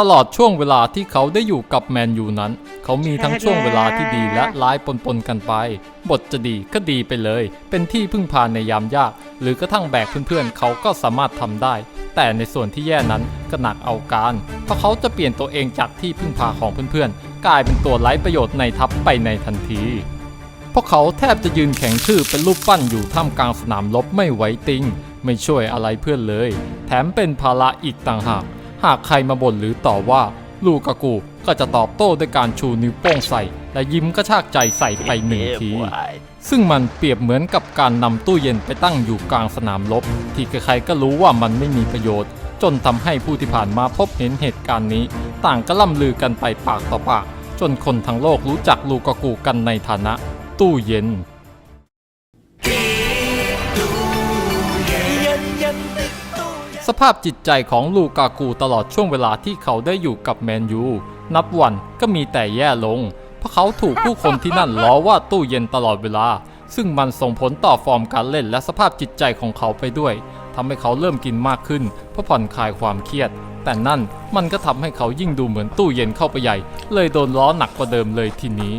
ตลอดช่วงเวลาที่เขาได้อยู่กับแมนยูนั้น เขามีทั้งช่วงเวลาที่ดีและร้ายปนๆกันไป บทจะดีก็ดีไปเลย เป็นที่พึ่งพาในยามยาก หรือกระทั่งแบกเพื่อนๆ เขาก็สามารถทำได้ แต่ในส่วนที่แย่นั้นก็หนักเอาการ เพราะเขาจะเปลี่ยนตัวเองจากที่พึ่งพาของเพื่อนๆ กลายเป็นตัวไร้ประโยชน์ในทัพไปในทันทีพวกเขาแทบจะยืนแข็งชื่อเป็นรูปปั้นอยู่ท่ามกลางสนามรบไม่ไหวติง ไม่ช่วยอะไรเพื่อนเลย แถมเป็นภาระอีกต่างหาก หากใครมาบ่นหรือต่อว่า ลูกากูก็จะตอบโต้ด้วยการชูนิ้วโป้งใส่ และยิ้มกระชากใจใส่ไปหนึ่งที ซึ่งมันเปรียบเหมือนกับการนำตู้เย็นไปตั้งอยู่กลางสนามรบที่ใครๆก็รู้ว่ามันไม่มีประโยชน์ จนทำให้ผู้ที่ผ่านมาพบเห็นเหตุการณ์นี้ ต่างก็ล่ำลือกันไปปากต่อปาก จนคนทั้งโลกรู้จักลูกากูกันในฐานะ ตู้เย็น สภาพจิตใจของลูกากูตลอดช่วงเวลาที่เขาได้อยู่กับแมนยู นับวันก็มีแต่แย่ลง เพราะเขาถูกผู้คนที่นั่นล้อว่าตู้เย็นตลอดเวลา ซึ่งมันส่งผลต่อฟอร์มการเล่นและสภาพจิตใจของเขาไปด้วยทำให้เขาเริ่มกินมากขึ้นเพื่อผ่อนคลายความเครียด แต่นั่นมันก็ทำให้เขายิ่งดูเหมือนตู้เย็นเข้าไปใหญ่ เลยโดนล้อหนักกว่าเดิมเลยทีนี้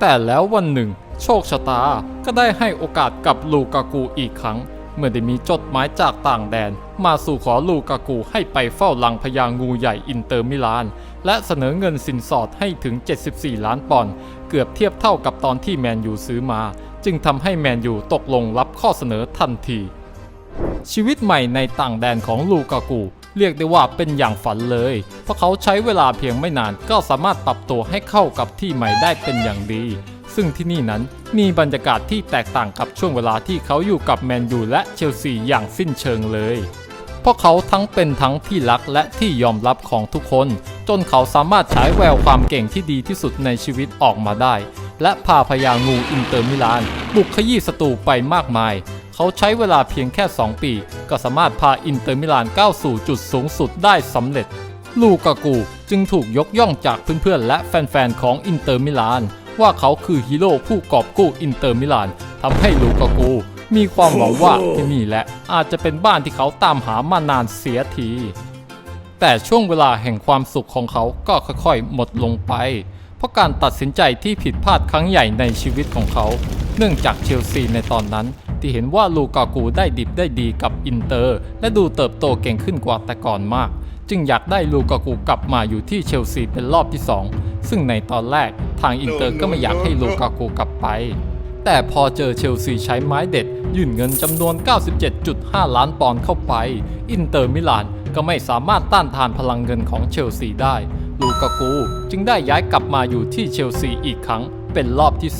แต่แล้ววันหนึ่ง โชคชะตาก็ได้ให้โอกาสกับลูกากูอีกครั้งเมื่อได้มีจดหมายจากต่างแดน มาสู่ขอลูกากูให้ไปเฝ้าลังพญางูใหญ่อินเตอร์มิลาน และเสนอเงินสินสอดให้ถึง 74 ล้านปอนด์เกือบเทียบเท่ากับตอนที่แมนยูซื้อมา จึงทำให้แมนยูตกลงรับข้อเสนอทันที ชีวิตใหม่ในต่างแดนของลูกากูเรียกได้ว่าเป็นอย่างฝันเลย เพราะเขาใช้เวลาเพียงไม่นานก็สามารถปรับตัวให้เข้ากับที่ใหม่ได้เป็นอย่างดี ซึ่งที่นี่นั้นมีบรรยากาศที่แตกต่างกับช่วงเวลาที่เขาอยู่กับแมนยูและเชลซีอย่างสิ้นเชิงเลย เพราะเขาทั้งเป็นทั้งที่รักและที่ยอมรับของทุกคน จนเขาสามารถฉายแววความเก่งที่ดีที่สุดในชีวิตออกมาได้ และพาพญางูอินเตอร์มิลาน บุกขยี้ศัตรูไปมากมาย เขาใช้เวลาเพียงแค่ 2 ปี ก็สามารถพาอินเตอร์มิลานก้าวสู่จุดสูงสุดได้สำเร็จ ลูกากูจึงถูกยกย่องจากเพื่อนๆและแฟนๆของอินเตอร์มิลานว่าเขาคือฮีโร่ผู้กอบกู้อินเตอร์มิลานทำให้ลูกากู มีความหวังว่าที่นี่แหละอาจจะเป็นบ้านที่เขาตามหามานานเสียที แต่ช่วงเวลาแห่งความสุขของเขาก็ค่อยๆ หมดลงไป เพราะการตัดสินใจที่ผิดพลาดครั้งใหญ่ในชีวิตของเขา เนื่องจากเชลซีในตอนนั้น ที่เห็นว่าลูกากูได้ดิบได้ดีกับอินเตอร์ และดูเติบโตเก่งขึ้นกว่าแต่ก่อนมาก จึงอยากได้ลูกากูกลับมาอยู่ที่เชลซีเป็นรอบที่ 2 ซึ่งในตอนแรกทางอินเตอร์ก็ไม่อยากให้ลูกากูกลับไป แต่พอเจอเชลซีใช้ไม้เด็ด ยื่นเงินจำนวน 97.5 ล้านปอนด์เข้าไป อินเตอร์มิลานก็ไม่สามารถต้านทานพลังเงินของเชลซีได้ ลูกากูจึงได้ย้ายกลับมาอยู่ที่เชลซีอีกครั้งเป็นรอบที่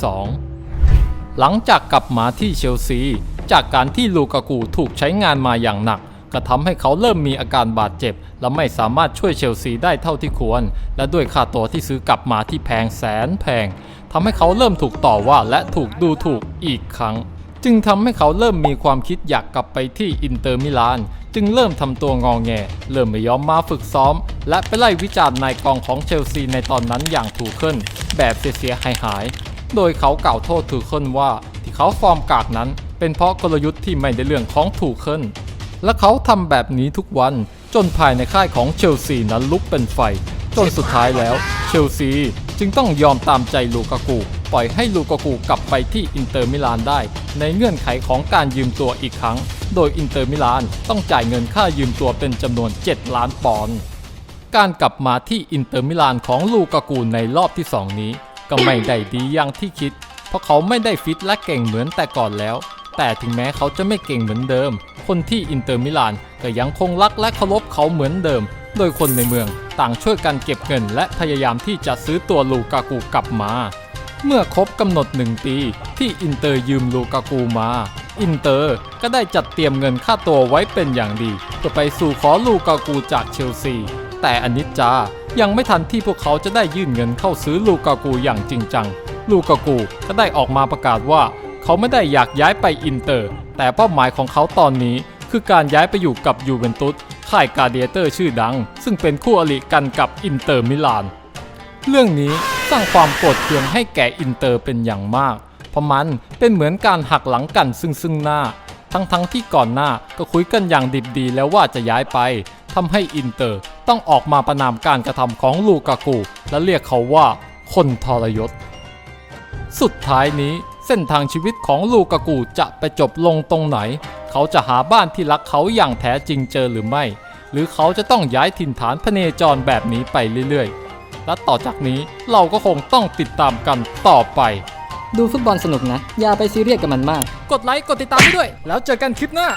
2 หลังจากกลับมาที่เชลซี จากการที่ลูกากูถูกใช้งานมาอย่างหนักก็ทำให้เขาเริ่มมีอาการบาดเจ็บ และไม่สามารถช่วยเชลซีได้เท่าที่ควร และด้วยค่าตัวที่ซื้อกลับมาที่แพงแสนแพง ทำให้เขาเริ่มถูกต่อว่าและถูกดูถูกอีกครั้ง จึงทำให้เขาเริ่มมีความคิดอยากกลับไปที่อินเตอร์มิลาน จึงเริ่มทำตัวงองแง เริ่มไม่ยอมมาฝึกซ้อม และไปไล่วิจารณ์นายกองของเชลซีในตอนนั้นอย่างถูกขึ้น แบบเสียหายหาย โดยเขากล่าวโทษถูกขึ้นว่า ที่เขาฟอร์มกากนั้น เป็นเพราะกลยุทธ์ที่ไม่ได้เรื่องของถูกขึ้น และเขาทำแบบนี้ทุกวันจนภายในค่ายของเชลซีนั้นลุกเป็นไฟ จนสุดท้ายแล้วเชลซี จึงต้องยอมตามใจลูกากู ปล่อยให้ลูกากูกลับไปที่อินเตอร์มิลานได้ ในเงื่อนไขของการยืมตัวอีกครั้ง โดยอินเตอร์มิลานต้องจ่ายเงินค่ายืมตัวเป็นจำนวน 7 ล้านปอนด์การกลับมาที่อินเตอร์มิลานของลูกากูในรอบที่ 2 นี้ ก็ไม่ได้ดีอย่างที่คิด เพราะเขาไม่ได้ฟิตและเก่งเหมือนแต่ก่อนแล้ว แต่ถึงแม้เขาจะไม่เก่งเหมือนเดิม คนที่อินเตอร์มิลานก็ยังคงรักและเคารพเขาเหมือนเดิม โดยคนในเมือง ต่างช่วยกันเก็บเงิน และพยายามที่จะซื้อตัวลูกากูกลับมา เมื่อครบกำหนดหนึ่งปีที่อินเตอร์ยืมลูกากูมา อินเตอร์ก็ได้จัดเตรียมเงินค่าตัวไว้เป็นอย่างดีเพื่อไปสู่ขอลูกากูจากเชลซี แต่อนิจจายังไม่ทันที่พวกเขาจะได้ยื่นเงินเข้าซื้อลูกากูอย่างจริงจัง ลูกากูก็ได้ออกมาประกาศว่า เขาไม่ได้อยากย้ายไปอินเตอร์ แต่เป้าหมายของเขาตอนนี้คือการย้ายไปอยู่กับยูเวนตุส ค่ายกาเดียเตอร์ชื่อดัง ซึ่งเป็นคู่อริกันกับอินเตอร์มิลาน เรื่องนี้สร้างความโกรธเคืองให้แก่อินเตอร์เป็นอย่างมาก เพราะมันเป็นเหมือนการหักหลังกันซึ่งซึ่งหน้า ทั้งๆทที่ก่อนหน้าก็คุยกันอย่างดิบดีแล้วว่าจะย้ายไปทำให้อินเตอร์ต้องออกมาประนามการกระทำของลูกากู และเรียกเขาว่าคนทรยศ สุดท้ายนี้เส้นทางชีวิตของลูกากูจะไปจบลงตรงไหน เขาจะหาบ้านที่รักเขาอย่างแท้จริงเจอหรือไม่ หรือเขาจะต้องย้ายถิ่นฐานพเนจรแบบนี้ไปเรื่อยๆ และต่อจากนี้เราก็คงต้องติดตามกันต่อไป ดูฟุตบอลสนุกนะ อย่าไปซีเรียสกับมันมาก กดไลค์กดติดตามให้ด้วย แล้วเจอกันคลิปหน้า